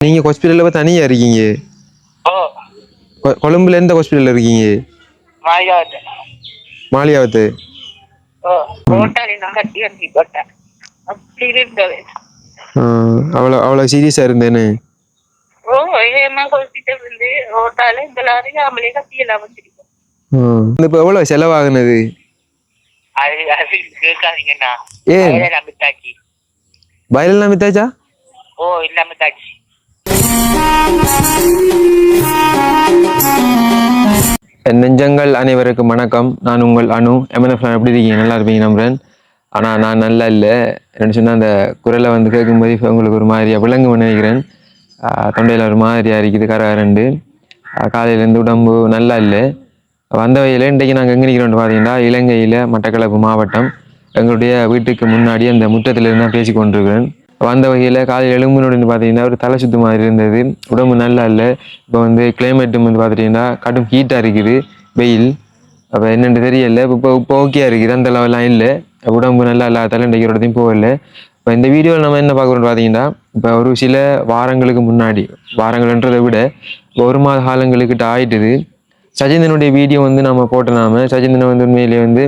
நீங்க ஹாஸ்பிட்டல்ல போய் தனியா இருக்கீங்க? கொழும்புல எந்த ஹாஸ்பிட்டல்ல இருக்கீங்க? மாலியாவத்து. அவ்வளோ அவ்வளோ சீரியஸா இருந்தேன்னு. இப்போ எவ்வளோ செலவாகுனது? ஏன்? வயலெல்லாம் வித்தாச்சா. ஓ இல்லாம தாச்சி என் நெஞ்சங்கள் அனைவருக்கும் வணக்கம். நான் உங்கள் அணு எம்என்எஃப் எப்படி இருக்கீங்க? நல்லா இருப்பீங்க நம்புறேன். ஆனால் நான் நல்லா இல்லை. என்ன சொன்னால் அந்த குரலை வந்து கேட்கும்போது இப்போ உங்களுக்கு ஒரு மாதிரியா விலங்கு நினைக்கிறேன். தொண்டையில் ஒரு மாதிரியாக இருக்குது கரகரண்டு. காலையிலேருந்து உடம்பு நல்லா இல்லை. வந்த வகையில் இன்றைக்கு நாங்கள் எங்கே நிற்கிறோம் பார்த்தீங்கன்னா இலங்கையில் மட்டக்களப்பு மாவட்டம். எங்களுடைய வீட்டுக்கு முன்னாடி அந்த முற்றத்தில் தான் பேசி கொண்டிருக்கிறேன் வந்த வகையில் காலையில் எழும்புனோடு பார்த்தீங்கன்னா ஒரு தலை சுத்து மாதிரி இருந்தது. உடம்பு நல்லா இல்லை. இப்போ வந்து கிளைமேட்டும் வந்து பார்த்துட்டிங்கன்னா கடும் ஹீட்டாக இருக்குது. வெயில். அப்போ என்னென்னு தெரியல. இப்போ இப்போ ஓகே இருக்குது. அந்த லெவலாம் இல்லை. உடம்பு நல்லா இல்லை இன்றைக்கு இடத்தையும் போகல. இப்போ இந்த வீடியோவில் நம்ம என்ன பார்க்குறோம்னு பார்த்தீங்கன்னா இப்போ ஒரு சில வாரங்களுக்கு முன்னாடி வாரங்கள்ன்றதை விட இப்போ ஒரு மாத காலங்களுக்கிட்ட ஆயிட்டுது. சஜிந்தனுடைய வீடியோ வந்து நம்ம போட்டனாம சஜிந்தனை வந்து உண்மையிலேயே வந்து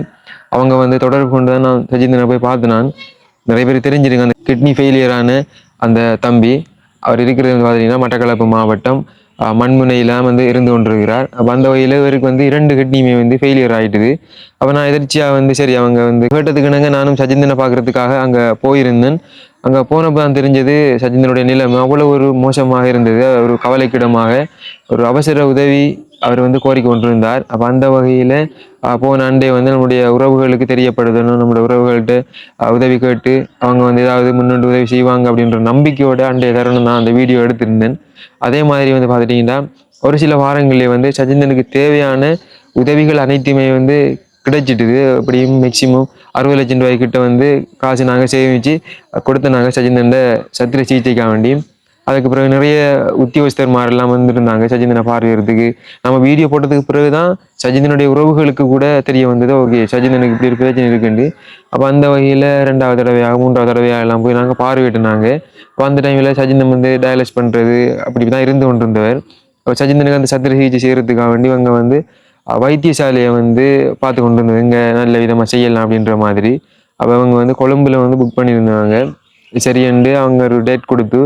அவங்க வந்து தொடர்பு கொண்டு தான் நான் சஜிந்தனை போய் பார்த்து நான் நிறைய பேர் தெரிஞ்சிருங்க. அந்த கிட்னி ஃபெயிலியரான அந்த தம்பி அவர் இருக்கிறது வந்து பார்த்தீங்கன்னா மட்டக்களப்பு மாவட்டம் மண்முனையிலாம் வந்து இருந்து கொண்டிருக்கிறார். அப்போ அந்த வகையில் இவருக்கு வந்து இரண்டு கிட்னியுமே வந்து ஃபெயிலியர் ஆகிட்டுது அப்போ நான் எதிர்ச்சியாக வந்து சரி அவங்க வந்து கேட்டதுக்குனாங்க நானும் சஜிந்தனை பார்க்கறதுக்காக அங்கே போயிருந்தேன். அங்கே போனப்போ தான் தெரிஞ்சது சஜிந்தனுடைய நிலைமை அவ்வளோ ஒரு மோசமாக இருந்தது. ஒரு கவலைக்கிடமாக ஒரு அவசர உதவி அவர் வந்து கோரிக்கை கொண்டிருந்தார். அப்போ அந்த வகையில் போன அண்டே வந்து நம்முடைய உறவுகளுக்கு தெரியப்படுதணும் நம்முடைய உறவுகள்கிட்ட உதவி கேட்டு அவங்க வந்து ஏதாவது முன்னோட்டு உதவி செய்வாங்க அப்படின்ற நம்பிக்கையோட அண்டைய தருணம் நான் அந்த வீடியோ எடுத்திருந்தேன். அதே மாதிரி வந்து பார்த்துட்டிங்கன்னா ஒரு சில வாரங்களில் வந்து சஜிந்தனுக்கு தேவையான உதவிகள் அனைத்துமே வந்து கிடைச்சிட்டுது. அப்படியும் மேக்சிமம் அறுபது லட்சம் ரூபாய்க்கிட்ட வந்து காசு நாங்கள் சேமித்து கொடுத்த நாங்கள் சஜிந்தன் சத்திர சிகிச்சைக்காக வேண்டியும் அதுக்கு பிறகு நிறைய உத்தியோகஸ்தர்மாரெல்லாம் வந்திருந்தாங்க சஜிந்தனை பார்வையிறதுக்கு. நம்ம வீடியோ போட்டதுக்கு பிறகு தான் சஜிந்தனுடைய உறவுகளுக்கு கூட தெரிய வந்தது ஓகே சஜிந்தனுக்கு இப்படி ஒரு பிரச்சனை இருக்குண்டு அப்போ அந்த வகையில் ரெண்டாவது தடவையாக மூன்றாவது தடவையாக எல்லாம் போய் நாங்கள் பார்வையிட்டுனாங்க இப்போ அந்த டைமில் சஜிந்தன் வந்து டயலஸ் பண்ணுறது அப்படி தான் இருந்து கொண்டிருந்தவர். அப்போ சஜிந்தனுக்கு அந்த சத்திர சிகிச்சை செய்கிறதுக்காக வேண்டி இவங்க வந்து வைத்தியசாலையை வந்து பார்த்து கொண்டு இருந்தது இங்கே நல்ல விதமாக செய்யலாம் அப்படின்ற மாதிரி. அப்போ அவங்க வந்து கொழும்புல வந்து புக் பண்ணியிருந்தாங்க. சரியண்டு அவங்க ஒரு டேட் கொடுத்து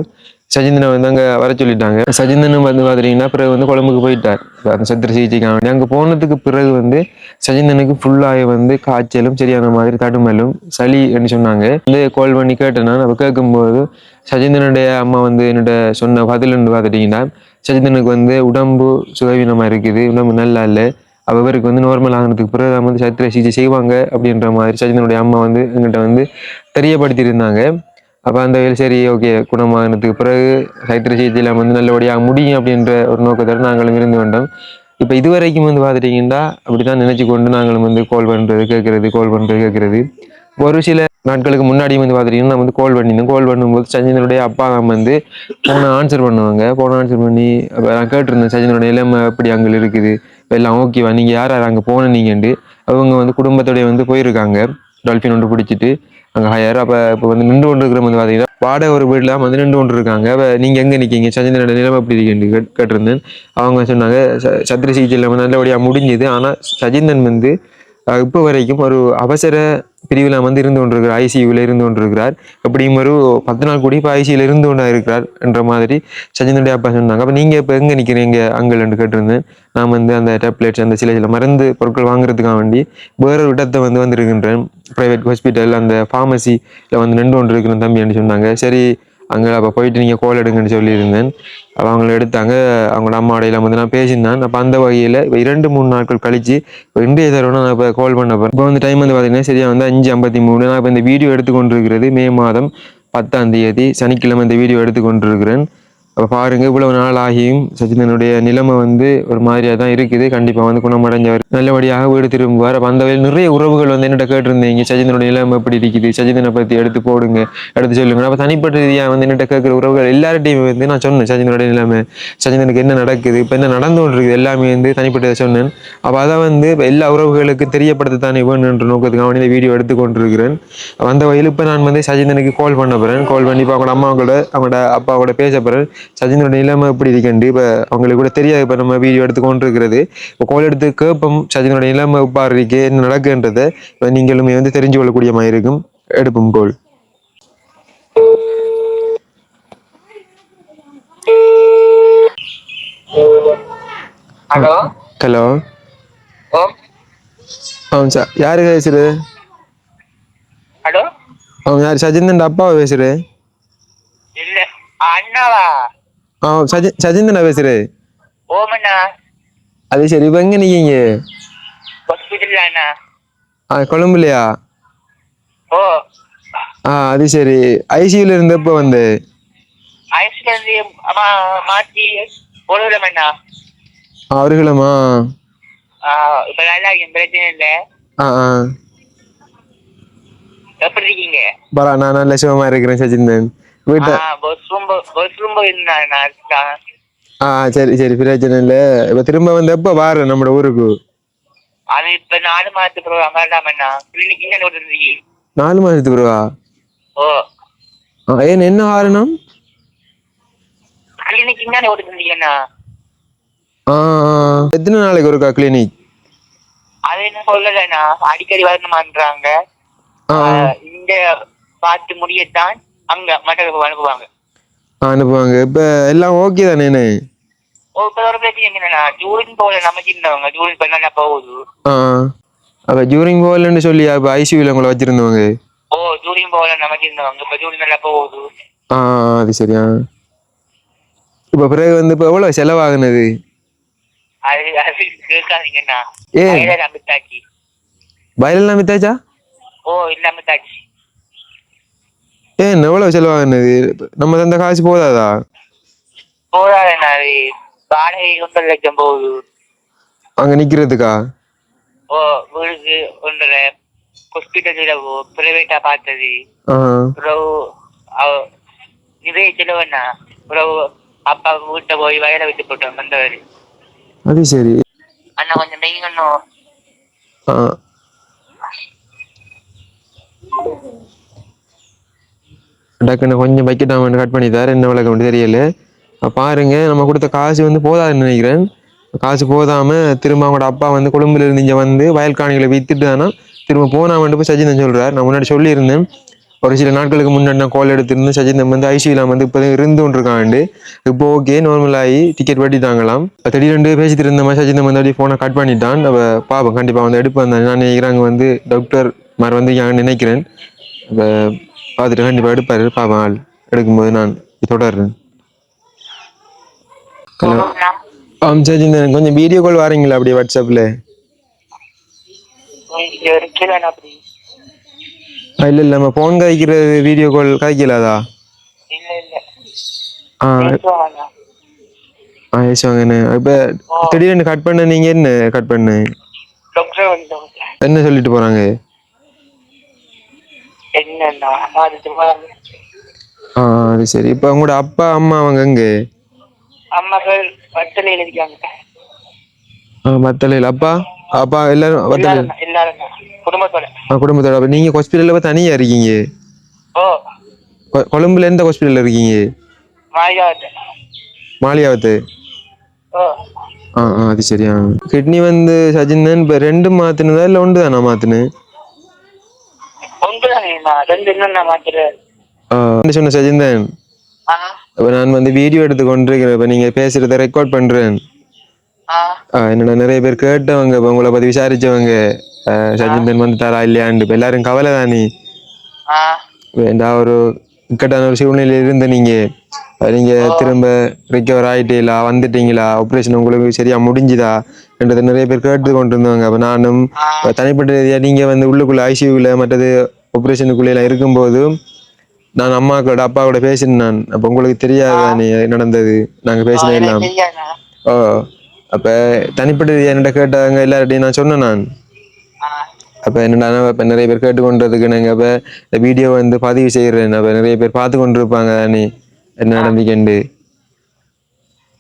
சஜிந்தனை வந்து அங்கே வர சொல்லிட்டாங்க. சஜிந்தனும் வந்து பார்த்துட்டிங்கன்னா பிறகு வந்து குழம்புக்கு போயிட்டார். அந்த சத்திர சிகிச்சைக்காக அங்கே போனதுக்கு பிறகு வந்து சஜிந்தனுக்கு ஃபுல்லாக வந்து காய்ச்சலும் சரியான மாதிரி தடுமலும் சளி என்று சொன்னாங்க. வந்து கால் பண்ணி கேட்டேன் நான். அப்போ கேட்கும்போது சஜிந்தனுடைய அம்மா வந்து என்னோட சொன்ன பதிலுன்னு பார்த்துட்டிங்கன்னா சஜிந்தனுக்கு வந்து உடம்பு சுகவீனமாக இருக்குது உடம்பு நல்லா இல்லை. அவருக்கு வந்து நார்மல் ஆகினதுக்கு பிறகு அவங்க வந்து சத்திர சிகிச்சை செய்வாங்க அப்படின்ற மாதிரி சஜிந்தனுடைய அம்மா வந்து எங்கிட்ட வந்து தெரியப்படுத்தியிருந்தாங்க. அப்போ அந்த வகையில் சரி ஓகே குணமானதுக்கு பிறகு சைத்திர சிகிச்சையில் வந்து நல்லபடியாக முடியும் அப்படின்ற ஒரு நோக்கத்தோடு நாங்களும் இருந்து வந்தோம். இப்போ இதுவரைக்கும் வந்து பார்த்துட்டிங்கன்னா அப்படி தான் நினச்சி கொண்டு நாங்களும் வந்து கால் பண்ணுறது கேட்குறது கால் பண்ணுறது கேட்குறது. ஒரு சில நாட்களுக்கு முன்னாடி வந்து பார்த்துட்டிங்கன்னா நான் வந்து கால் பண்ணியிருந்தோம் கால் பண்ணும்போது சஜிந்தனுடைய அப்பா அம்மா வந்து போன ஆன்சர் பண்ணுவாங்க. போன ஆன்சர் பண்ணி அப்போ நான் கேட்டிருந்தேன் சஜிந்தனுடைய இளமை எப்படி அங்கே இருக்குது? எல்லாம் ஓகேவா நீங்கள் யார் யார் அங்கே போன நீங்கண்டு? அவங்க வந்து குடும்பத்தோடைய வந்து போயிருக்காங்க. டால்ஃபின் ஒன்று பிடிச்சிட்டு. அங்கே ஹையர் அப்போ இப்போ வந்து நின்று கொண்டு இருக்கிற வந்து பார்த்தீங்கன்னா வாடகை ஒரு வீட்டில் வந்து நின்று கொண்டு இருக்காங்க இப்போ நீங்கள் எங்கே நிற்கீங்க சஜிந்தனோட நிலைமை எப்படி இருக்கீங்க கேட்டிருந்தேன். அவங்க சொன்னாங்க ச- சத்திர சிகிச்சையில் வந்து நல்லபடியாக முடிஞ்சுது. ஆனால் சஜிந்தன் வந்து இப்போ வரைக்கும் ஒரு அவசர பிரிவில் வந்து இருந்து கொண்டிருக்கிறார் ஐசியூவில் இருந்து கொண்டிருக்கிறார். அப்படியும் ஒரு பத்து நாள் கூடி இப்போ ஐசியூவில் இருந்து கொண்டா இருக்கிறார் என்ற மாதிரி சஜிந்தனுடைய அப்பா சொன்னாங்க. அப்போ நீங்கள் இப்போ எங்கே நிற்கிறீங்க அங்கல்னு கேட்டிருந்தேன். நான் வந்து அந்த டேப்லெட்ஸ் அந்த சில சில மருந்து பொருட்கள் வாங்குறதுக்காக வேண்டி வேறொரு இடத்தை வந்து வந்திருக்கின்றேன். ப்ரைவேட் ஹாஸ்பிட்டல் அந்த ஃபார்மசியில் வந்து நின்று கொண்டிருக்கிறேன் இருக்கிற தம்பின்னு சொன்னாங்க. சரி அங்கே அப்போ போயிட்டு நீங்கள் கோல் எடுங்கன்னு சொல்லியிருந்தேன். அப்போ அவங்கள எடுத்தாங்க. அவங்களோட அம்மாவோடையில வந்து நான் பேசியிருந்தேன். அப்போ அந்த வகையில் இப்போ இரண்டு மூணு நாட்கள் கழித்து இப்போ இன்றைய தடவை நான் இப்போ கால் பண்ண போகிறேன் இப்போ வந்து டைம் வந்து பார்த்தீங்கன்னா சரியாக வந்து அஞ்சு ஐம்பத்தி மூணு. நான் இப்போ இந்த வீடியோ எடுத்துக்கொண்டிருக்கிறது மே மாதம் பத்தாம் தேதி. சனிக்கிழமை இந்த வீடியோ எடுத்துக்கொண்டிருக்கிறேன். அப்போ பாருங்கள் இவ்வளவு நாள் ஆகியும் சச்சிந்தனுடைய நிலைமை வந்து ஒரு மாதிரியா தான் இருக்குது. கண்டிப்பாக வந்து குணமடைஞ்சவர் நல்லபடியாக வீடு திரும்புவார். அப்போ அந்த வகையில் நிறைய உறவுகள் வந்து என்னிட்ட கேட்டிருந்தீங்க. சச்சிந்தனுடைய நிலைமை எப்படி இருக்குது? சச்சிதனை பற்றி எடுத்து போடுங்க எடுத்து சொல்லுங்க. அப்போ தனிப்பட்ட ரீதியாக வந்து என்னிட்ட கேட்குற உறவுகள் எல்லார்ட்டையும் வந்து நான் சொன்னேன் சச்சினுடைய நிலைமை. சச்சிதனுக்கு என்ன நடக்குது? இப்போ என்ன நடந்து கொண்டிருக்குது? எல்லாமே வந்து தனிப்பட்டதை சொன்னேன். அப்போ அதை வந்து இப்போ எல்லா உறவுகளுக்கும் தெரியப்படுத்தத்தானே வேணுன்ற நோக்கத்துக்கு அவனே வீடியோ எடுத்து கொண்டிருக்கிறேன். அந்த வகையில் இப்போ நான் வந்து சஜிந்தனுக்கு கால் பண்ண போகிறேன் கால் பண்ணி இப்போ அவங்களோட அம்மாவோட அவங்களோட அப்பாவோட பேச போகிறேன் சஜினோட நிலைமை எப்படி இருக்குண்டு இப்போ அவங்களுக்கு கூட தெரியாது. இப்போ நம்ம வீடியோ எடுத்து கொண்டு இருக்கிறது இப்போ கோல் எடுத்து கேட்போம் சஜினோட நிலைமை எவ்வாறு இருக்கு என்ன நடக்குன்றதை இப்போ நீங்களுமே வந்து தெரிஞ்சு கொள்ளக்கூடிய மாதிரி இருக்கும். எடுப்போம் கோல் ஹலோ? ஹலோ? ஓம் அவன் ச யாரு பேசுறது? ஹலோ? அவன் யார் சஜிந்தன் அப்பாவை பேசுறது? இல்ல அண்ணாவா? அவன் சஜி சஜிந்தனா பேசுறது ஓமண்ணா. அது சரி இப்போ எங்கே நிற்கீங்க ஹாஸ்பிட்டல் அண்ணா? ஆ கொழும்புலையா? ஓ. ஆ அது சரி. ஐசியூல இருந்தப்போ வந்து? ஐஸ்ல இருந்து அவர்களுமா இப்ப நல்லா பிரச்சனை இல்ல. ஆ ஆ. எப்படி இருக்கீங்க பரா நான் நல்ல சுகமா இருக்கிறேன் சஜிந்தன். ஆ சரி சரி பிரச்சனை இல்லை இப்போ திரும்ப வந்து எப்போ வாரு நம்ம ஊருக்கு அது இப்ப நாலு மாசத்துக்கு ப்ரோக்ராம் வேண்டாமண்ணா கிளினிக் இங்க நாலு மாதத்துக்கு வருவா ஓ ஏன் என்ன காரணம் கிளினிக் இங்க ஆ ஆ. எத்தனை நாளைக்கு ஒருக்கா கிளினிக் அது என்ன சொல்லலைண்ணா அடிக்கடி வரணுமான்றாங்க இந்த பார்த்து முடியத்தான் அங்க மற்ற அனுப்புவாங்க. அனுப்புவாங்க. இப்போ எல்லாம் ஓகே தானே இப்ப ஒரு பிரச்சனை என்னன்னா ஜூரின் போல நமக்கு இருந்தவங்க ஜூரின் பண்ண போகுது? அப்போ ஜூரிங் போகலன்னு சொல்லி அப்போ ஐசியூவில் உங்களை வச்சுருந்தவங்க? ஓ ஜூரின் போல நமக்கு இருந்தவங்க இப்ப ஜூரின் நல்லா போகுது? ஆ அது சரியா? இப்போ பிறகு வந்து இப்போ எவ்வளோ செலவாகுனது? அது அது கேட்காதீங்கண்ணா நம்பித்தாச்சு வயலெல்லாம் வித்தாச்சா. ஓ இல்லாம ஏன் எவ்வளோ செலவாகுனது நம்ம தந்த காசு போதாதா? அது வாடகை ஒன்றரை லட்சம் போகுது. அங்கே நிற்கிறதுக்கா ஓ வீடுக்கு ஒன்றரை. ஹாஸ்பிட்டல் செலவு பிரைவேட்டா பார்த்தது. அவ- நிறைய செலவுண்ணா. பிறகு அப்பா வீட்டை போய் வயலை விட்டு போட்டோம் வந்தவர். அது சரி. அண்ணா கொஞ்சம் நெய்யணும். ஆ. டக்குன்னு கொஞ்சம் பக்கெட் கட் பண்ணி தர என்ன விளக்கம் மட்டும் தெரியல. பாருங்க நம்ம கொடுத்த காசு வந்து போதாதுன்னு நினைக்கிறேன். காசு போதாம திரும்ப அவங்களோட அப்பா வந்து கொழும்புல இருந்து இங்க வந்து வயல்காணிகளை காணிகளை வித்துட்டானா திரும்ப வந்துட்டு போய் சஜிந்தன் சொல்கிறார் நான் முன்னாடி சொல்லியிருந்தேன். ஒரு சில நாட்களுக்கு முன்னாடி நான் கால் எடுத்திருந்தேன். சஜிந்தன் வந்து ஐசியூல வந்து இப்போ இருந்து கொண்டிருக்காண்டு இப்போ ஓகே நார்மல் ஆகி டிக்கெட் வெட்டிட்டாங்களாம் இப்ப திடீரென்று பேசிட்டு இருந்த மாதிரி சஜிந்தன் வந்து அப்படியே ஃபோனை கட் பண்ணிட்டான். நம்ம பாப்போம் கண்டிப்பா வந்து எடுப்பேன் நான் நினைக்கிறாங்க வந்து டாக்டர் மாதிரி வந்து நான் நினைக்கிறேன். இப்போ பார்த்துட்டு கண்டிப்பா எடுப்பாரு பாப்பேன் ஆள் எடுக்கும்போது நான் தொடர்றேன். ஹலோ. ஆம் சஜிந்தன் கொஞ்சம் வீடியோ கால் வாரீங்களா அப்படியே வாட்ஸ்அப்பில் அப்படி இல்லை இல்லை நம்ம ஃபோன் கதைக்கிறது வீடியோ கால் இல்ல ஆ ஆ ஏசுவாங்கண்ணே இப்போ திடீர்னு கட் பண்ண நீங்கள் என்ன கட் பண்ணு? என்ன சொல்லிட்டு போகிறாங்க ஆ அது சரி. இப்போ உங்களோட அப்பா அம்மா அவங்க எங்கே? அம்மாக்கள் வட்டலையில் இருக்காங்க. ஆ மத்தலையில் அப்பா அப்பா எல்லாரும் வத்தலையில் எல்லாரும் குடும்பத்தோட. ஆ குடும்பத்தோட. அப்போ நீங்கள் ஹாஸ்பிட்டலில் போய் தனியாக இருக்கீங்க? ஓ. கொழும்புல எந்த ஹாஸ்பிட்டலில் இருக்கீங்க? மாலியாவத்து ஓ. ஆ ஆ அது சரியா கிட்னி வந்து சஜிந்தன் இப்போ ரெண்டு மாற்றினதா இல்லை ஒன்று தானா மாற்றினு ஒன்றுதானேண்ணா ரெண்டு என்னண்ணா மாத்திர ஆ என்ன சொன்ன சஜிந்தன். நான் வந்து வீடியோ எடுத்து கொண்டிருக்கிறேன். இப்போ நீங்கள் பேசுகிறத ரெக்கார்ட் பண்ணுறேன் ஆ. என்னோட நிறைய பேர் கேட்டவங்க இப்போ உங்களை பற்றி விசாரிச்சவங்க சஜிந்தன் வந்துட்டாரா இல்லையாண்டு இப்போ எல்லாரும் கவலை தானே வேண்டா ஒரு இக்கட்டான ஒரு சூழ்நிலையில் இருந்த நீங்கள் நீங்கள் திரும்ப ரிக்கவர் ஆகிட்டீங்களா வந்துட்டீங்களா? ஆப்ரேஷன் உங்களுக்கு சரியா முடிஞ்சுதா? என்றதை நிறைய பேர் கேட்டு கொண்டு இருந்தாங்க அப்போ நானும் தனிப்பட்ட ரீதியாக நீங்கள் வந்து உள்ளுக்குள்ளே ஐசியூவில் மற்றது ஆப்ரேஷனுக்குள்ளே எல்லாம் இருக்கும்போது நான் அம்மாக்களோட அப்பாவோட பேசினேன் நான். அப்போ உங்களுக்கு தெரியாது தானே நடந்தது? நாங்கள் பேசினது எல்லாம். ஓ அப்போ தனிப்பட்ட என்னட்ட கேட்டாங்க எல்லார்ட்டையும் நான் சொன்னேன் நான். அப்போ என்னடா இப்போ நிறைய பேர் கேட்டுக்கொண்டதுக்கு நாங்கள் இப்போ இந்த வீடியோ வந்து பதிவு செய்கிறேன் அப்போ நிறைய பேர் பார்த்து கொண்டு இருப்பாங்க தானே என்ன நடந்துக்கண்டு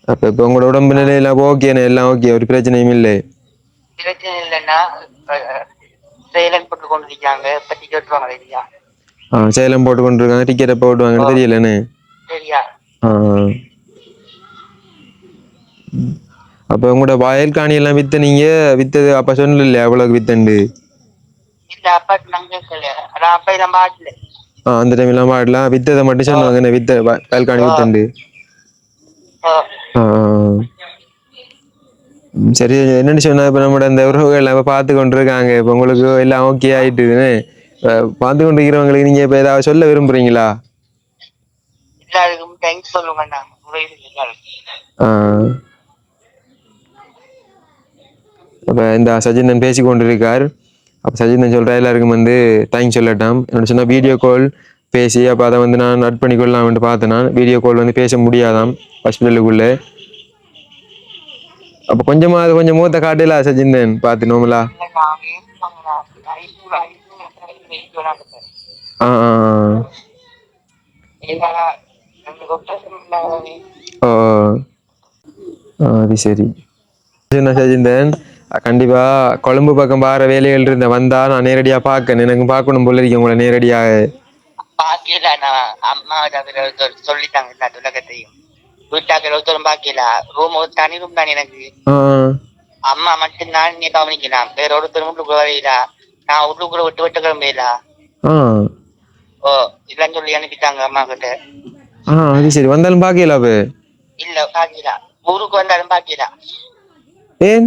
அப்போ இப்போ உங்களோட உடம்பு நிலையெல்லாம் ஓகேண்ணே எல்லாம் ஓகே ஒரு பிரச்சனையும் இல்லை. பிரச்சனை இல்லைன்னா போட்டு கொண்டிருக்காங்க. இல்லையா? ஆ சேலம் போட்டு கொண்டு இருக்காங்க டிக்கெட்டை போட்டுவாங்கன்னு தெரியலண்ணே சரியா ஆ. அப்போ உங்களோட வயல் காணி எல்லாம் வித்த நீங்க வித்தது அப்ப சொன்னல எவ்வளவு வித்தண்டு இல்ல அப்பா நாங்க கேட்கல அதான் அப்பா இதை பாடல ஆ, அந்த டைம் எல்லாம் பாடலாம் வித்ததை மட்டும் சொன்னாங்க வித்த வயல் காணி வித்தண்டு ஆ, சரி என்னன்னு சொன்னா இப்ப நம்மளோட இந்த உறவுகள் எல்லாம் இப்ப பார்த்து கொண்டு இருக்காங்க இப்ப உங்களுக்கு எல்லாம் ஓகே ஆயிட்டுதுன்னு இப்ப பார்த்து கொண்டு இருக்கிறவங்களுக்கு நீங்க இப்ப ஏதாவது சொல்ல விரும்புறீங்களா எல்லாருக்கும் தேங்க்ஸ் சொல்லுங்க. அப்ப இந்த சஜிந்தன் பேசி கொண்டிருக்கார் அப்ப சஜிந்தன் சொல்ற எல்லாருக்கும் வந்து தேங்க்ஸ் சொல்லட்டாம் என்ன சொன்னா வீடியோ கால் பேசி அப்ப அதை வந்து நான் நட் பண்ணிக்கொள்ளலாம்னு பார்த்தேன் வீடியோ கால் வந்து பேச முடியாதாம் ஹாஸ்பிட்டலுக்குள்ள அப்ப கொஞ்சமா அது கொஞ்சம் மூத்த காட்டல சஜிந்தன் பார்த்து ஆ. ஆ ஆ. ஓ ஆ, அது சரி. என்ன சஜிந்தன் கண்டிப்பா கொழும்பு பக்கம் பாற வேலைகள் இருந்த வந்தா நான் நேரடியா பார்க்கணும். எனக்கு பாக்கணும் போல இருக்கு உங்களை நேரடியாக. பாக்கல நான் அம்மா சொல்லிட்டாங்க உலகத்தையும். வீட்டாக்கள் ஒருத்தரும் பாக்கல ரூம் ஒரு தனி ரூம் தான் எனக்கு அம்மா மட்டும் நான் நீ கவனிக்கலாம் வேற ஒருத்தர் உள்ளுக்குள்ள வரையில நான் உள்ளுக்குள்ள விட்டு விட்டு கிளம்பல ஓ இல்லன்னு சொல்லி அனுப்பிட்டாங்க அம்மா கிட்ட அது சரி வந்தாலும் பார்க்கல அப்ப இல்ல பாக்கல ஊருக்கு வந்தாலும் பாக்கல ஏன்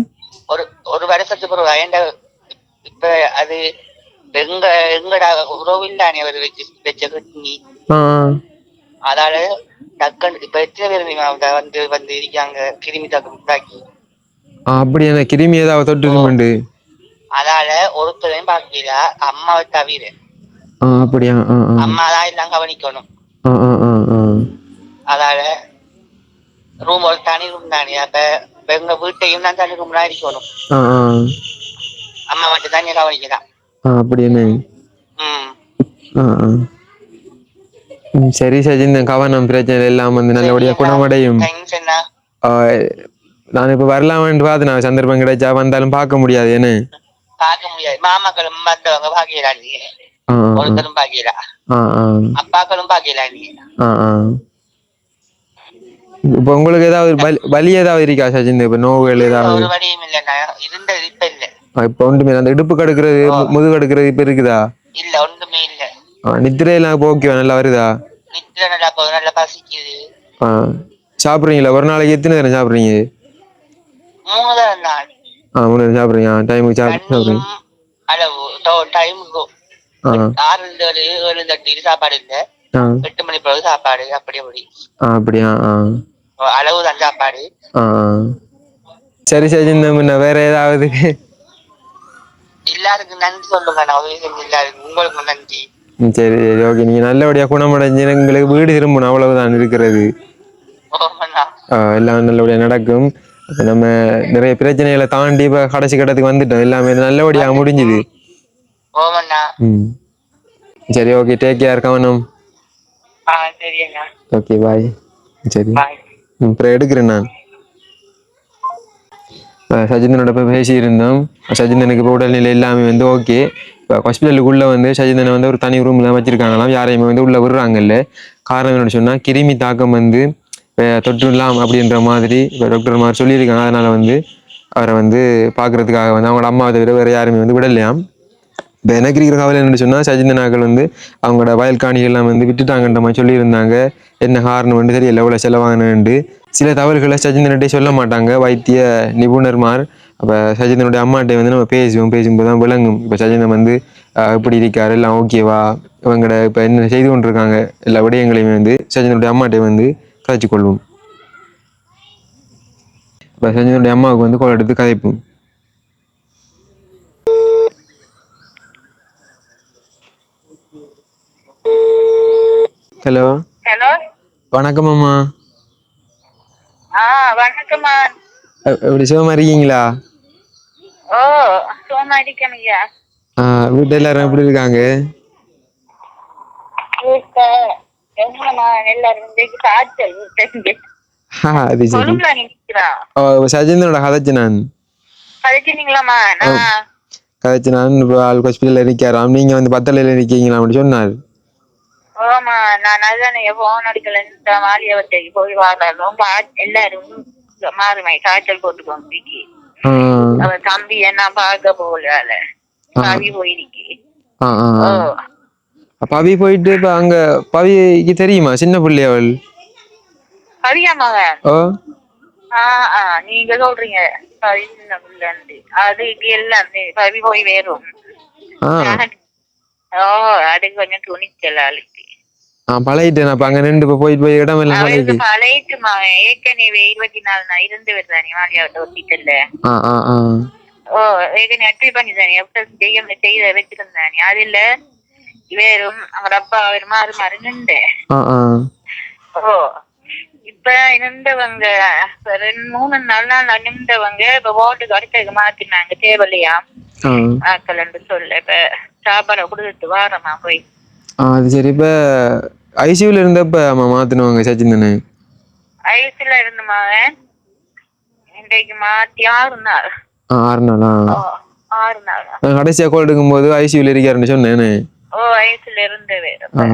ஒரு ஒரு வருஷத்துக்கு ஒரு ஏண்ட இப்ப அது எங்க எங்கடா உறவு இல்லானே அவர் வச்சு வச்ச ஆ அதால டக்குன்னு இப்ப எத்தனை பேர் அவங்க வந்து வந்து இருக்காங்க கிருமி தாக்கம் ஆ, அப்படி என்ன கிருமி ஏதாவது தொட்டு அதால ஒருத்தரையும் பாக்கல அம்மாவை தவிர. அப்படியா? அம்மா தான் எல்லாம் கவனிக்கணும். அதால ரூம் ஒரு தனி ரூம் தானே அப்ப எங்க வீட்டையும் தான் தனி ரூம் தான் இருக்கணும். அம்மா மட்டும் தான் கவனிக்கலாம் அப்படி என்ன சரி சஜிந்தன் கவனம் பிரச்சனை எல்லாம் வந்து நல்லபடியா குணமடையும் நான் இப்ப வரலாமான்னு பார்த்து நான் சந்தர்ப்பம் கிடைச்சா வந்தாலும் பார்க்க முடியாது என்ன பார்க்க முடியாது மாமாக்களும் வந்தவங்க பாக்கலா நீ ஆ ஆ, ஒருத்தரும் பாக்கல ஆ ஆ அப்பாக்களும் பாக்கல நீ ஆ ஆ இப்போ உங்களுக்கு ஏதாவது வலி ஏதாவது இருக்கா சஜிந்த் இப்போ நோவுகள் ஏதாவது ஒரு வழியும் இல்ல நான் இருந்தது இப்ப இல்ல இப்போ ஒன்றுமே அந்த இடுப்பு கடுக்கிறது முதுகு கடுக்கிறது இப்போ இருக்குதா இல்ல ஒன்றுமே இல்ல நித்திரையெல்லாம் ஓகேவா நல்லா வருதா நித்திர நல்லா போகுது நல்லா பசிக்குது ஆ சாப்பிட்றீங்களா ஒரு நாளைக்கு எத்தனை நேரம் சாப்பிட்றீங்க மூணு நாள் ஆ மூணு நேரம் சாப்பிட்றீங்க டைமுக்கு சாப்பிட்டு சாப்பிட்றீங்க அளவு டைமுக்கு ஆ ஆறு ஏழு ஏழு தட்டு இது சாப்பாடு இல்ல ஆ எட்டு மணி பிறகு சாப்பாடு அப்படி அப்படி ஆ அப்படியா ஆ அளவு தான் சாப்பாடு ஆ ஆ. சரி சஜிந்த் முன்ன வேற ஏதாவது எல்லாருக்கும் நன்றி சொல்லுங்க நான் உதவி செஞ்ச எல்லாருக்கும் நன்றி சரி சரி ஓகே நீங்கள் நல்லபடியாக குணமடைஞ்சு எங்களுக்கு வீடு திரும்பணும் அவ்வளவுதான் இருக்கிறது எல்லாம் நல்லபடியாக நடக்கும் நம்ம நிறைய பிரச்சனைகளை தாண்டி இப்போ கடைசி கட்டத்துக்கு வந்துட்டோம் எல்லாமே நல்லபடியாக முடிஞ்சுது ம் சரி ஓகே டேக் கேர் கவனம் ஓகே பாய் சரி அப்புறம் எடுக்கிறேன் நான் சஜிந்தனோட போய் பேசியிருந்தோம் சஜிந்தனுக்கு இப்போ உடல்நிலை எல்லாமே வந்து ஓகே ஹாஸ்பிட்டலுக்குள்ளே வந்து சஜிதனை வந்து ஒரு தனி ரூமில் தான் வச்சிருக்காங்களாம் யாரையுமே வந்து உள்ளே விடுறாங்கல்ல. காரணம் என்னன்னு சொன்னால் கிருமி தாக்கம் வந்து தொற்றுலாம் அப்படின்ற மாதிரி இப்போ டாக்டர் மாதிரி சொல்லியிருக்காங்க. அதனால் வந்து அவரை வந்து பார்க்கறதுக்காக வந்து அவங்களோட அம்மாவை தவிர வேறு யாருமே வந்து விடலையாம். இப்போ எனக்கு இருக்கிற கவலை என்னென்னு சொன்னால் சஜிந்தனாக்கள் வந்து அவங்களோட வயல் காணிகள்லாம் வந்து விட்டுட்டாங்கன்ற மாதிரி சொல்லியிருந்தாங்க. என்ன காரணம் வந்து சரி எவ்வளோ செலவாகணுன்ட்டு சில தவறுகளை சஜிந்தனிட்டே சொல்ல மாட்டாங்க. வைத்திய நிபுணர்மார் அப்போ சஜிந்தனுடைய அம்மாட்டே வந்து நம்ம பேசுவோம் பேசும்போது தான் விளங்கும். இப்போ சஜிந்தன் வந்து எப்படி இருக்காரு எல்லாம் ஓகேவா இவங்களோட இப்போ என்ன செய்து கொண்டிருக்காங்க? எல்லா விடயங்களையுமே வந்து சஜிந்தனுடைய அம்மாட்டே வந்து கதைச்சு கொள்வோம். இப்போ சஜிந்தனுடைய அம்மாவுக்கு வந்து கோல் எடுத்து கதைப்போம். ஹலோ? ஹலோ? வணக்கம் அம்மா. எ- எப்படி சுகமா இருக்கீங்களா? ஓ சோமா இருக்கமையா ஆ, வீட்டு எல்லாரும் எப்படி இருக்காங்க? அது சரி. ஓ, சஜிந்தனோட கதைச்சு நான். நான். கதைச்சு நான் இப்போ ஆள் ஹாஸ்பிட்டலில் இருக்காராம். நீங்க வந்து பத்தலையில் இருக்கீங்களா அப்படின்னு சொன்னார். ஓமா நான் அதுதானே போன் அடிக்கல. மாலியவத்தைக்கு போய் வாழலாம் ரொம்ப எல்லாரும் மாறுமை. காய்ச்சல் போட்டு கொண்டிருக்கி ஆ அவ தம்பி என்ன பார்க்க போகல கவி போயிருக்கு. பவி போயிட்டு இப்ப அங்க பவிக்கு தெரியுமா சின்ன பிள்ளை அவள் ஆ நீங்க சொல்றீங்க கவி சின்ன பிள்ளைண்டு அதுக்கு எல்லாம் கவி போய் வேறும் ஓ அதுக்கு கொஞ்சம் துணிச்சல் ஆளுக்கு பழகிட்டேன் அப்ப அங்க நின்று போயிட்டு போய் இடம் எல்லாம் அவருக்கு பழகிட்டு பழையிட்டு மகன் ஏற்கனவே இருபத்தி நாலு நாள் இருந்து வருதானே மாலியாவட்ட ஹாஸ்பிட்டல்ல ஓ ஏற்கனவே அட்ரி பண்ணிதானே எப்ப செய்ய செய்த வச்சிருந்தானே அதுல வேறும் அவர் அப்பா அவர் மாறு மாறு நின்று ஓ இப்ப நின்றவங்க ரெண்டு மூணு நாலு நாள் நின்றவங்க இப்ப வார்டுக்கு அடுத்ததுக்கு மாத்தினாங்க தேவையில்லையா ஆக்கலன்னு சொல்ல இப்ப சாப்பாடை கொடுத்துட்டு வாரமா போய் அது சரி இப்ப ஐசியூல இருந்தப்ப ஆமா மாத்தினுவாங்க சச்சிந்தனு ஐசில இருந்த மகன் இன்றைக்கு மாத்தி ஆறு நாள். ஆறு நாளா? ஆறு நாள்? நான் கடைசியா கோல் எடுக்கும்போது ஐசியூல இருக்காருன்னு சொன்னேனே. ஓ ஐசில இருந்து வேற. ஆ.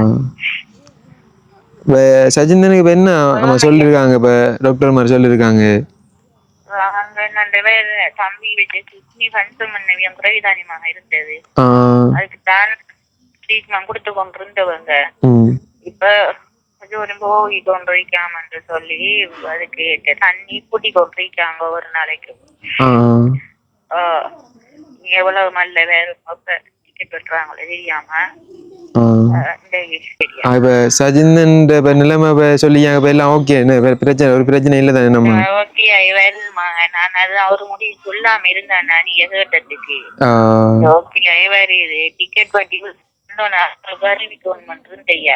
இப்ப சச்சிந்தனுக்கு இப்ப என்ன நம்ம சொல்லியிருக்காங்க இப்ப? டாக்டர் மாதிரி பேர் தம்பி வச்சு கிட்னி கன்சூம் பண்ணவியம் குறைவிதானியமாக இருந்தது. அதுக்கு தான் ட்ரீட்மெண்ட் கொடுத்து கொண்டு இப்ப கொஞ்சம் போகி கொண்டிருக்காமன்னு சொல்லி அதுக்கு தண்ணி கூட்டி கொண்டிருக்காங்க ஒரு நாளைக்கு. எவ்வளவு நல்ல வேற டிக்கெட் பெற்றாங்களோ தெரியாம. இப்ப நிலைமை சொல்லியாங்க இப்ப எல்லாம் ஓகே பிரச்சனை ஒரு பிரச்சனை இல்லை தானே நம்ம? ஓகே நான் அது அவரு முடிவு சொல்லாம இருந்தேன் நான் கேட்டதுக்கு. ஓகே ஐவர் இது டிக்கெட் பட்டி ஆ, பிரச்சனை இல்லை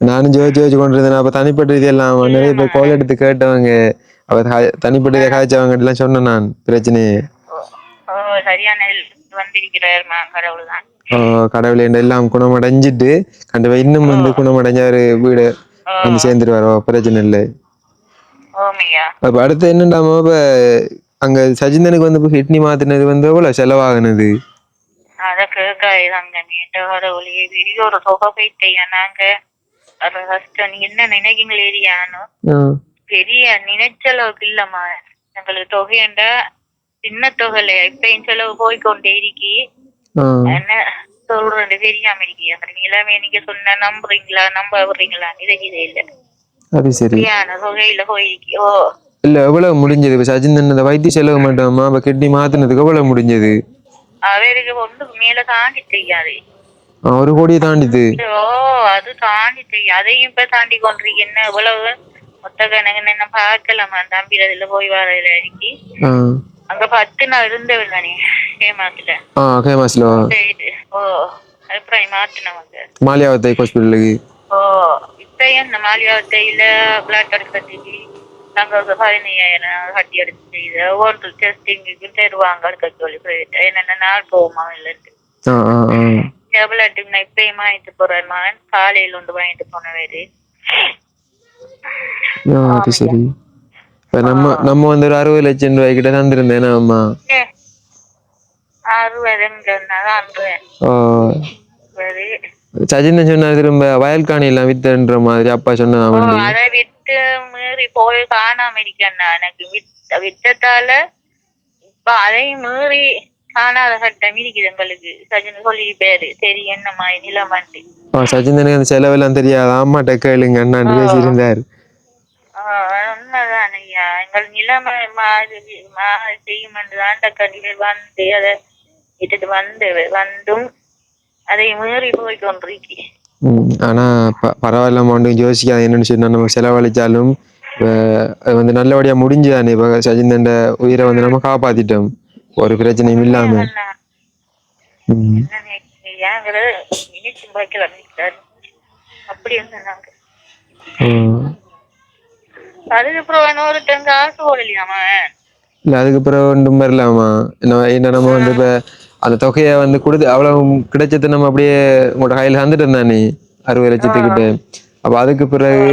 நானும் ஜோதிச்சு ஜோதிச்சு கொண்டு இருந்தேன். அப்ப தனிப்பட்ட இதெல்லாம் நிறைய பேர் கோல் எடுத்து கேட்டவங்க அவ தனிப்பட்ட இதை காய்ச்சவங்க எல்லாம் சொன்னேன் நான் பிரச்சனையே. கடவுள் எல்லாம் குணமடைஞ்சிட்டு கண்டிப்பா இன்னும் வந்து குணமடைஞ்சாரு வீடு வந்து சேர்ந்துருவாரோ பிரச்சனை இல்லை. அப்ப அடுத்து என்னண்டாமோ இப்ப அங்க சஜிந்தனுக்கு வந்து கிட்னி மாத்தினது வந்து எவ்வளவு செலவாகுனது? அத கேட்காங்க மீண்ட கடவுளே பெரிய ஒரு தொகை போயிட்டையா நாங்க? அது நீங்க என்ன நினைக்கீங்களே ஏரியானு பெரிய நினைச்ச அளவுக்கு இல்லம்மா. எங்களுக்கு தொகைண்டா சின்ன தொகை இல்லையா இப்பயும் செலவு போய்க்கொண்டே இருக்கி. என்ன சொல்றது? தெரியாம இருக்கி அந்த நிலைமை நீங்க சொன்னா நம்புறீங்களா? நம்ப விடுறீங்களா இதே இல்ல. அது சரி. தொகையில போயிருக்கி ஓ இல்ல எவ்வளவு முடிஞ்சது? சஜிந்தன் வைத்திய செலவு மட்டுமா? கிட்னி மாத்தினதுக்கு எவ்வளவு முடிஞ்சது? தெரியாது ஆ, ஒரு கோடியை தாண்டிது. ஓ அது தாண்டி தெரியும் அதையும் இப்ப தாண்டி கொண்டிருக்கு என்ன இவ்வளவு மொத்த கணக்கு என்ன பார்க்கலாமா? தம்பி அதுல போய் வரதுல இருக்கி அங்க பத்து நாள் இருந்தவர் தானே ஏமாத்துல ஆ சரி. ஓ அப்புறம் மாத்தினவங்க மாலியாவத்தை ஹாஸ்பிட்டலுக்கு ஓ இப்பயும் இந்த மாளிகாவத்தையில பிளாட் எடுக்கிறதுக்கு நாங்க ஒரு பதினையாயிரம் கட்டி எடுத்து செய்த ஒவ்வொரு டெஸ்டிங்க்கு தருவாங்க எடுக்க சொல்லி போயிட்டு. என்னென்ன நாள் போகுமா ஆ டேப்லெட் நான் இப்பயும் வாங்கிட்டு போறேன் மகன்? காலையில ஒன்று வாங்கிட்டு போனவேரு அது சரி. நம்ம நம்ம வந்து ஒரு அறுபது லட்சம் ரூபாய் கிட்ட தந்திருந்தேன் அம்மா? சஜிந்தன் சொன்னா திரும்ப வயல்காணி எல்லாம் வித்துன்ற மாதிரி அப்பா சொன்னா அதை விட்டு மீறி போய் காணாம இருக்கேன் நான். எனக்கு வித்த வித்ததால இப்ப அதையும் மீறி காணாத சட்டம் இருக்குது எங்களுக்கு. சஜின் சொல்லி பேரு. சரி என்னம்மா நிலமண்டு சஜிந்தனுக்கு அந்த செலவெல்லாம் தெரியாது. அம்மாட்ட கேளுங்க. அண்ணாண்டு பேசியிருந்தார். உண்மைதான் ஐயா. எங்கள் நிலைமை மாறி மாறி செய்யும் என்று ஆண்ட கடிகள் வந்து அதை இட்டுட்டு வந்து வந்தும் அதை மீறி போய் கொண்டிருக்கி ம், ஆனா ப பரவாயில்ல ஒன்றும் யோசிக்காது என்னன்னு சொன்னா நம்ம அது வந்து நல்லபடியா முடிஞ்சுதானே. இப்ப சஜிந்தன் உயிரை வந்து நம்ம காப்பாத்திட்டோம். ஒரு பிரச்சனையும் இல்லாம. ம். என்ன நினைக்கிறீங்கிறது நினைச்சு பார்க்கல அப்படின்னு சொன்னாங்க ம். அதுக்கப்புறம் இன்னொருத்தங்க காசு போடலையாமா? இல்ல அதுக்கு பிறகு ஒன்றும் வரலாமா? என்ன நம்ம வந்து இப்ப அந்த தொகையை வந்து கொடுத்து அவ்வளவு கிடைச்சது நம்ம அப்படியே உங்களோட கையில தந்துட்டு இருந்தானே அறுபது லட்சத்துக்கிட்ட அப்ப அதுக்கு பிறகு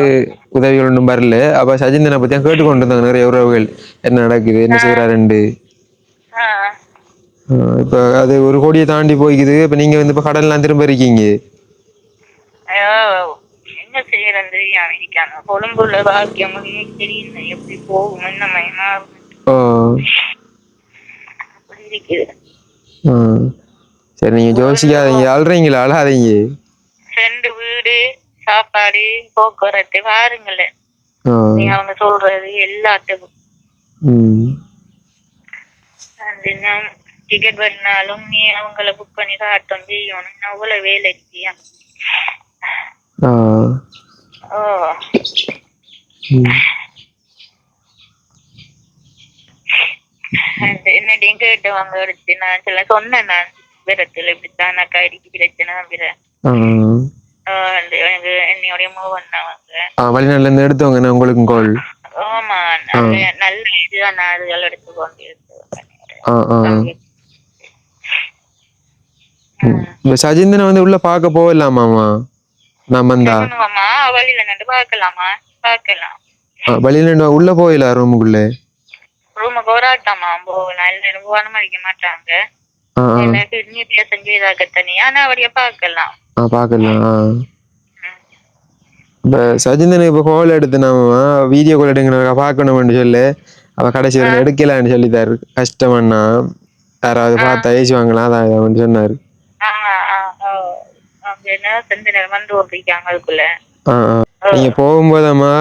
உதவிகள் ஒன்றும் வரல. அப்ப சஜிந்தனை பத்தி கேட்டுக்கொண்டு இருந்தாங்க நிறைய உறவுகள். என்ன நடக்குது என்ன செய்யறாருண்டு இப்ப அது ஒரு கோடியை தாண்டி போய்க்குது. இப்ப நீங்க வந்து இப்ப கடன்லாம் திரும்ப இருக்கீங்க. செய்யறது எப்படி போகும் என்ன மயமா சரி நீங்கள் யோசிக்காதீங்க. அழுறீங்களா? அழாதீங்க. ரெண்டு வீடு சாப்பாடு போக்குவரத்து பாருங்களேன் நீ அவங்க சொல்றது எல்லாத்துக்கும். ம். டிக்கெட் பண்ணாலும் நீ அவங்கள புக் பண்ணி காட்டும் செய்யணும். அவ்வளவு வேலை இருக்கியா ஓ. என்னடையும் கேட்டவங்க எடுத்து நான் சில சொன்னேன் நான். விரத்துல இப்படித்தான் நான் கைடிக்கு பிரச்சனை விர ஆ வெளிநாட்டிலேருந்து எடுத்தவங்க உங்களுக்கு கால் நல்ல நல்ல இதுதான் இந்த சஜிந்தனை வந்து உள்ள பார்க்க போகலாமாமா நான் வந்தா. வழியில நின்று பார்க்கலாமா? பார்க்கலாம். வெளியில உள்ள போயில ரூமுக்குள்ளே ரூமுக்கு ஒரு ஆட்டமா போகலாம் போகாம அடிக்க மாட்டாங்க. ஆ ஆ. எனக்கு நீ செஞ்சு இதாக தனியா நான் அவரைய பார்க்கலாம். ஆ பார்க்கலாம் ஆ. இப்போ சஜிந்தனை இப்போ கால் எடுத்து நாம வீடியோ கால் எடுங்க பார்க்கணும்னு சொல்லு. அவ கடைசி வரை எடுக்கலான்னு சொல்லித்தாரு கஷ்டமண்ணா யாராவது பார்த்தா ஏசுவாங்களா அதான் இதான்னு சொன்னாரு. நீங்க போகும்போதம்மா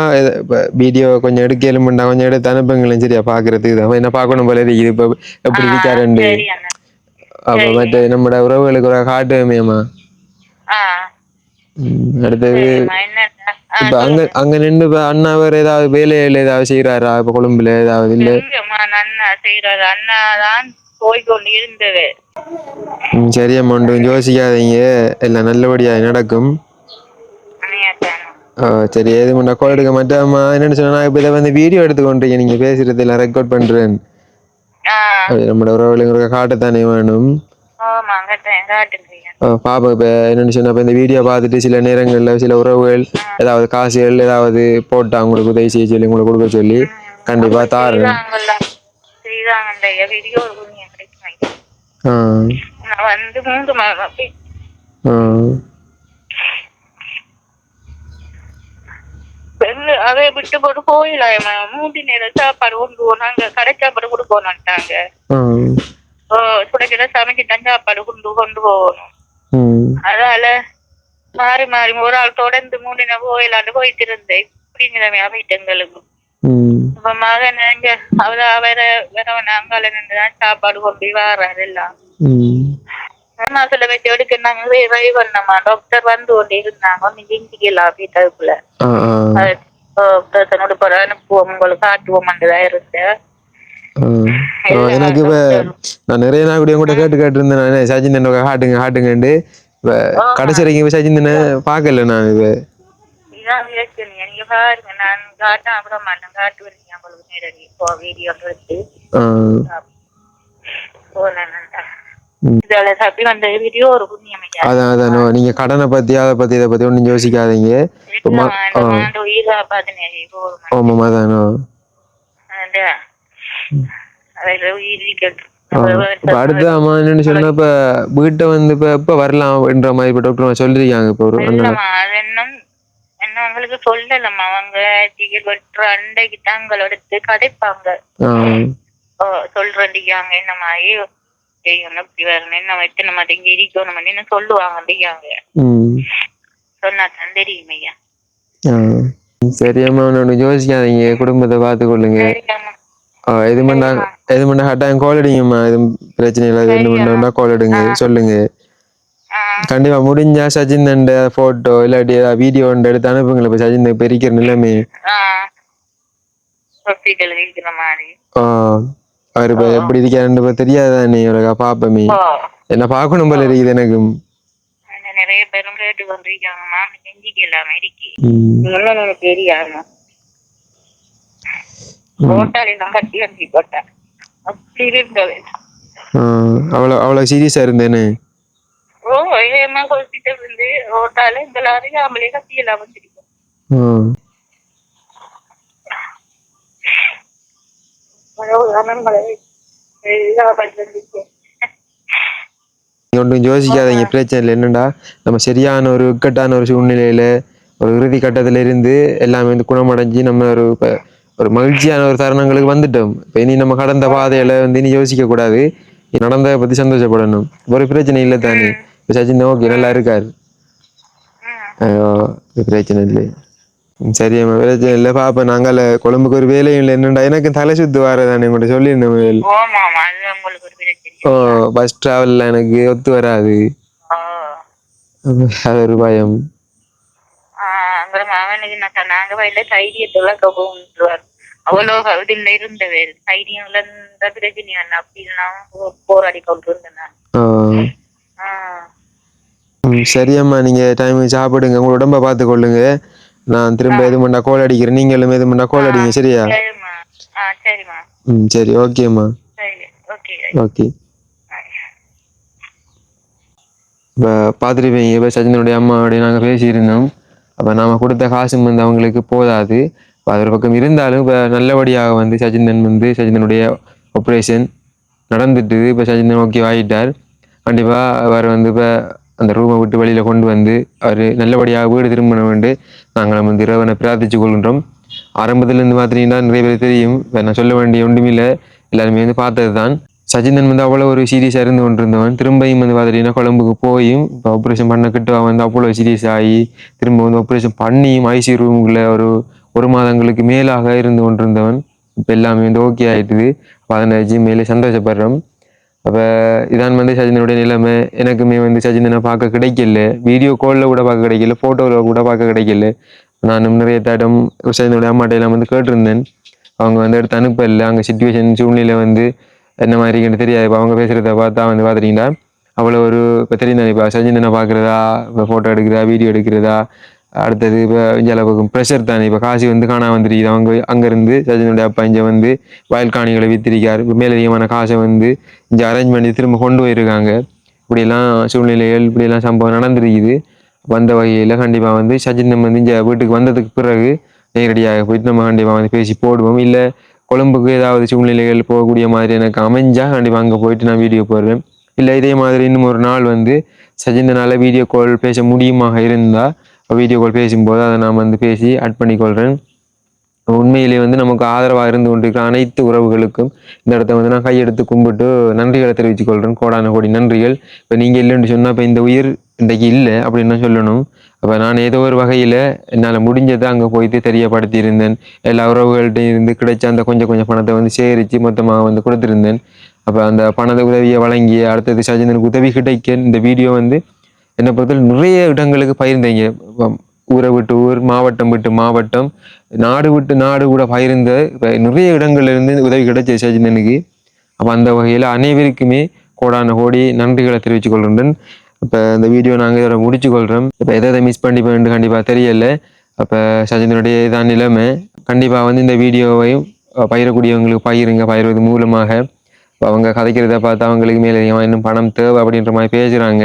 வீடியோ கொஞ்சம் எடுக்கலும்டா கொஞ்சம் எடுத்து அனுப்புங்களேன் சரியா? பாக்குறதுக்கு தான். என்ன பார்க்கணும் போல இருக்குது இப்போ எப்படி அண்ணா. அப்போ மற்ற நம்மட உறவுகளுக்கு ஒரு காட்டுவேமேம்மா ஆ ம், அடுத்தது இப்ப அங்க அங்க நின்று இப்ப அண்ணா வேற ஏதாவது வேலையில ஏதாவது செய்யறாரா இப்ப கொழும்புல ஏதாவது இல்ல அண்ணா செய்யறாரு அண்ணா தான் போய்கொண்டு இருந்தது சரி அம்மாண்டு யோசிக்காதீங்க எல்லாம் நல்லபடியா நடக்கும் சரி ஏது பண்ணா கால் எடுக்க மாட்டேம்மா என்னன்னு சொன்னா இப்ப இதை வந்து வீடியோ எடுத்துக்கொண்டீங்க நீங்க பேசுறது எல்லாம் ரெக்கார்ட் பண்றேன் நம்மளோட உறவுகளுக்கு காட்டத்தானே வேணும். பாப்பா இப்ப என்னன்னு சொன்னா இப்ப இந்த வீடியோ பார்த்துட்டு சில நேரங்கள்ல சில உறவுகள் ஏதாவது காசுகள் ஏதாவது போட்டா உங்களுக்கு உதவி செய்ய சொல்லி உங்களுக்கு கொடுக்க சொல்லி கண்டிப்பா தாரேன் செய்தாங்கல்ல செய்தாங்கல்ல வீடியோ புண்ணியம் கிடைக்கும் ஆ. நான் வந்து மூன்று மாதம் அப்படி ஆ பெண்ணு அதை விட்டு போட்டு போயிடலாம் மூன்று நேரம் சாப்பாடு கொண்டு போனாங்க கடை சாப்பாடு கொண்டு ஓ சுடைக்கிற சமைச்சு தான் சாப்பாடு கொண்டு கொண்டு போகணும். அதால மாறி மாறி ஒரு ஆள் தொடர்ந்து மூணு நேரம் போயிடலான்னு போயிட்டு இருந்தேன் இப்படி நிலைமையா போயிட்டு எங்களுக்கு ம். இப்ப மகன் இங்க அவர வேற வேறவன் அங்கால நின்றுதான் சாப்பாடு கொண்டு வர்றாரு எல்லாம். ம் சில பேர் எடுக்க நாங்க ட்ரை பண்ணோமா டாக்டர் வந்து கொண்டு இருந்தாங்க ஒன்னு ஜிஞ்சிக்கலாம் வீட்டுக்குள்ள ஆ. ஆ. பிரசனோட போற அனுப்புவோம் உங்களுக்கு காட்டுவோம்ன்றதா இருந்தேன் எனக்கு இப்ப நான் நிறைய நாள் கூட கூட கேட்டு கேட்டு இருந்தேன் சஜின் என்ன ஹாட்டுங்க ஹாட்டுங்கண்டு இப்ப கடைசி வரைக்கும் இப்ப சஜின் பாக்கல நான் இது இதான் நான் அதான் நீங்க கடனை பத்தி அதை பத்தி இதை பத்தி ஒன்றும் யோசிக்காதீங்க. ஆமாம் அதானோ அடுத்து அம்மா என்னன்னு சொன்னா இப்ப வீட்டை வந்து இப்ப எப்ப வரலாம்ன்ற மாதிரி இப்ப டாக்டர் சொல்லிருக்காங்க இப்ப ஒரு உங்களுக்கு சொல்லலம்மா அவங்க டிக்கெட் வெட்டுற அண்டைக்கு எடுத்து கதைப்பாங்க. ஆ, ஓ சொல்றீங்க என்ன மாதிரி செய்யணும். இப்படி வரணும் என்ன எத்தனை இருக்கணும் அப்படின்னு சொல்லுவாங்க இல்லையாங்க ம். சொன்னா தான் தெரியும் ஐயா. ஆ. சரி அம்மா ஒன்று யோசிக்காதீங்க. குடும்பத்தை பார்த்துக்கொள்ளுங்க. எது பண்ணா எது பண்ணா கட்டாயம் கால் அடிங்கம்மா. எதுவும் பிரச்சனை இல்லை. பண்ணா கால் எடுங்க. சொல்லுங்க. கண்டிப்பா முடிஞ்சா தண்ட போட்டோ இல்லாட்டி வீடியோ எடுத்து அனுப்புங்களேன். இப்ப சச்சின் இப்ப இருக்கிற நிலைமை. அவர் இப்ப எப்படி இருக்காருன்னு தெரியாதானே ஒரு பாப்பமே. என்ன பார்க்கணும் போல இருக்குது எனக்கு நிறைய பேரும் கேட்டு கொண்டிருக்காங்கம்மா நெஞ்சிக்கு எல்லாமே இருக்கு எனக்கு தெரியாது அவ்வளவு சீரியஸா இருந்தேன்னு ஓ ஏமா இருந்து ஓட்டால இந்த அறியாமலே கட்டி எல்லாம் வச்சிருக்கோம் ஆ, நீங்க ஒன்றும் யோசிக்காதீங்க. பிரச்சனை இல்லை என்னடா? நம்ம சரியான ஒரு இக்கட்டான ஒரு சூழ்நிலையில ஒரு இறுதி கட்டத்துல இருந்து எல்லாமே வந்து குணமடைஞ்சு நம்ம ஒரு ஒரு மகிழ்ச்சியான ஒரு தருணங்களுக்கு வந்துட்டோம். இப்போ இனி நம்ம கடந்த பாதையில வந்து இனி யோசிக்க கூடாது. நடந்ததை பத்தி சந்தோஷப்படணும். ஒரு பிரச்சனை இல்லை தானே. இப்போ சச்சின் ஓகே நல்லா இருக்காரு. பிரச்சனை இல்லை. சரி அம்மா பிரச்சனை இல்லை பாப்பா நாங்கள் கொழும்புக்கு ஒரு வேலையும் இல்லை. என்னண்டா? எனக்கு தலை சுத்து வரதானே உங்கள்கிட்ட சொல்லியிருந்தேன் ஓ பஸ் டிராவலில் எனக்கு ஒத்து வராது. அது ஒரு பயம். நாங்க வயல தைரியத்துல கபோன்றார் அவ்வளோ இதுல இருந்தவர் தைரியம்ல இருந்த பிரச்சனை என்ன அப்படின்னா போராடி கொண்டு இருந்தேன் நான். ஆ. ஆ. ம், சரி அம்மா நீங்க டைமுக்கு சாப்பிடுங்க. உங்க உடம்ப பார்த்து கொள்ளுங்க நான் திரும்ப எது பண்ணா கோல் அடிக்கிறேன். நீங்களும் எது பண்ணா கோல் அடிங்க. சரியா? ம் சரி. ஓகேம்மா ஓகே இப்போ பார்த்துருப்பீங்க இப்போ சச்சினுடைய அம்மாவுடைய நாங்கள் பேசியிருந்தோம். அப்போ நாம கொடுத்த காசும் வந்து அவங்களுக்கு போதாது. இப்போ அது ஒரு பக்கம் இருந்தாலும் இப்போ நல்லபடியாக வந்து சச்சினன் வந்து சச்சினனுடைய ஆப்ரேஷன் நடந்துட்டு இப்போ சச்சினன் ஓகே ஆகிட்டார் கண்டிப்பாக அவர் வந்து இப்போ அந்த ரூமை விட்டு வெளியில் கொண்டு வந்து அவர் நல்லபடியாக வீடு திரும்பணும் வேண்டு நாங்கள் வந்து இறைவனை பிரார்த்திச்சு கொள்கின்றோம். ஆரம்பத்திலேருந்து பார்த்தீங்கன்னா நிறைய பேர் தெரியும். நான் சொல்ல வேண்டிய ஒன்றுமில்லை. எல்லாருமே வந்து பார்த்தது தான் சச்சிந்தன் வந்து அவ்வளோ ஒரு சீரியஸாக இருந்து கொண்டிருந்தவன். திரும்பியும் வந்து பார்த்துட்டீங்கன்னா கொழம்புக்கு போயும் இப்போ ஆப்ரேஷன் பண்ண கிட்ட வந்து அவ்வளோ சீரியஸ் ஆகி திரும்ப வந்து ஆப்ரேஷன் பண்ணியும் ஐசி ரூமுக்குள்ளே ஒரு ஒரு மாதங்களுக்கு மேலாக இருந்து கொண்டிருந்தவன். இப்போ எல்லாமே வந்து ஓகே ஆயிட்டுது. அப்போ அதை நினச்சி மேலே சந்தோஷப்படுறோம். அப்போ இதான் வந்து சஜினனுடைய நிலைமை. எனக்குமே வந்து சஜினனை பார்க்க கிடைக்கல. வீடியோ காலில் கூட பார்க்க கிடைக்கல. ஃபோட்டோவில் கூட பார்க்க கிடைக்கல. நானும் நிறைய தடம் சச்சினுடைய அம்மாட்டையெல்லாம் வந்து கேட்டிருந்தேன். அவங்க வந்து எடுத்து அனுப்பல. அங்கே சுச்சுவேஷன் சூழ்நிலை வந்து என்ன மாதிரி இருக்குன்னு தெரியாது. இப்போ அவங்க பேசுகிறத பார்த்தா வந்து பார்த்துட்டீங்கன்னா அவ்வளோ ஒரு இப்போ தெரியும் இப்போ சச்சினனை பார்க்குறதா? இப்போ ஃபோட்டோ எடுக்கிறதா? வீடியோ எடுக்கிறதா? அடுத்தது இப்போ இங்கே ப்ரெஷர் தானே. இப்போ காசு வந்து காணா வந்துருக்குது. அவங்க அங்கேருந்து சஜினுடைய அப்பா இங்கே வந்து வயல் காணிகளை வித்திருக்கார். இப்போ மேலதிகமான காசை வந்து இங்கே அரேஞ்ச் பண்ணி திரும்ப கொண்டு போயிருக்காங்க. இப்படியெல்லாம் சூழ்நிலைகள் இப்படியெல்லாம் சம்பவம் நடந்திருக்குது. வந்த வகையில் கண்டிப்பாக வந்து சச்சின் வந்து இங்கே வீட்டுக்கு வந்ததுக்கு பிறகு நேரடியாக போயிட்டு நம்ம கண்டிப்பாக வந்து பேசி போடுவோம். இல்லை கொழும்புக்கு ஏதாவது சூழ்நிலைகள் போகக்கூடிய மாதிரி எனக்கு அமைஞ்சால் கண்டிப்பாக அங்கே போயிட்டு நான் வீடியோ போடுவேன். இல்லை இதே மாதிரி இன்னும் ஒரு நாள் வந்து சஜிந்தனால வீடியோ கால் பேச முடியுமாக இருந்தால் வீடியோ கால் பேசும்போது அதை நான் வந்து பேசி ஆட் பண்ணிக்கொள்கிறேன் உண்மையிலே வந்து நமக்கு ஆதரவாக இருந்து கொண்டிருக்கிற அனைத்து உறவுகளுக்கும் இந்த இடத்த வந்து நான் கையெடுத்து கும்பிட்டு நன்றிகளை தெரிவித்துக் கொள்கிறேன் கோடான கோடி நன்றிகள். இப்போ நீங்கள் இல்லைன்னு சொன்னால் இப்போ இந்த உயிர் இன்றைக்கு இல்லை அப்படின்னு சொல்லணும். அப்போ நான் ஏதோ ஒரு வகையில் என்னால் முடிஞ்சதை அங்கே போயிட்டு தெரியப்படுத்தியிருந்தேன். எல்லா உறவுகள்கிட்டையும் இருந்து கிடைச்ச அந்த கொஞ்சம் கொஞ்சம் பணத்தை வந்து சேகரித்து மொத்தமாக வந்து கொடுத்துருந்தேன். அப்போ அந்த பணத்தை உதவியை வழங்கி அடுத்தது சஜிந்தனுக்கு உதவி கிடைக்க இந்த வீடியோ வந்து என்னை பொறுத்தவரை நிறைய இடங்களுக்கு பயிர்ந்தீங்க. ஊரை விட்டு ஊர் மாவட்டம் விட்டு மாவட்டம் நாடு விட்டு நாடு கூட பயிர்ந்த இப்போ நிறைய இடங்கள்லேருந்து உதவி கிடைச்ச சஜிந்தனுக்கு அப்போ அந்த வகையில் அனைவருக்குமே கோடான கோடி நன்றிகளை தெரிவித்துக் கொள்கின்றேன். இப்போ இந்த வீடியோ நாங்கள் இதோட முடிச்சு கொள்கிறோம் இப்போ எதை எதை மிஸ் பண்ணி போயிட்டு கண்டிப்பாக தெரியல. அப்போ சஜிந்தனுடைய இதான் நிலைமை. கண்டிப்பாக வந்து இந்த வீடியோவையும் பயிரக்கூடியவங்களுக்கு பயிருங்க பயிர்வது மூலமாக. இப்போ அவங்க கதைக்கிறத பார்த்து அவங்களுக்கு மேலே அதிகமாக இன்னும் பணம் தேவை அப்படின்ற மாதிரி பேசுகிறாங்க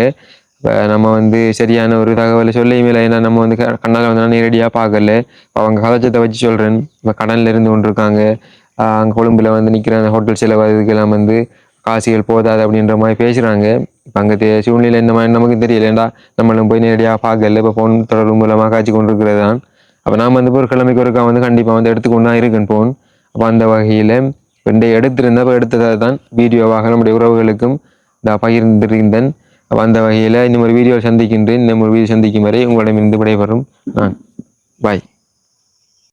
நம்ம வந்து சரியான ஒரு தகவலை சொல்லியும் இல்லை ஏன்னா நம்ம வந்து க- கண்ணால் வந்து நேரடியாக பார்க்கல. இப்போ அவங்க கதைச்சத்தை வச்சு சொல்கிறேன் இப்போ கடனில் இருந்து கொண்டு இருக்காங்க அங்கே கொழும்பில் வந்து நிற்கிற அந்த ஹோட்டல் செலவு இதுக்கெல்லாம் வந்து காசிகள் போதாது அப்படின்ற மாதிரி பேசுகிறாங்க இப்போ அங்கே தே- சூழ்நிலை இந்த மாதிரி நமக்கு தெரியலேண்டா நம்மளும் போய் நேரடியாக பார்க்கல. இப்போ ஃபோன் தொடர்பு மூலமாக காய்ச்சி கொண்டு இருக்கிறது தான் அப்போ நாம் வந்து ஒரு கிழமைக்கு ஒருக்கா வந்து கண்டிப்பாக வந்து எடுத்துக்கொண்டு தான் இருக்கேன் ஃபோன் அப்போ அந்த வகையில் ரெண்டு எடுத்திருந்தப்போ எடுத்ததை தான் வீடியோவாக நம்முடைய உறவுகளுக்கும் இந்த பகிர்ந்திருந்தேன். அப்போ அந்த வகையில் இன்னும் ஒரு வீடியோ சந்திக்கின்றேன். இன்னும் ஒரு வீடியோ சந்திக்கும் வரை உங்களிடமிருந்து விடைபெறும். நான் பாய்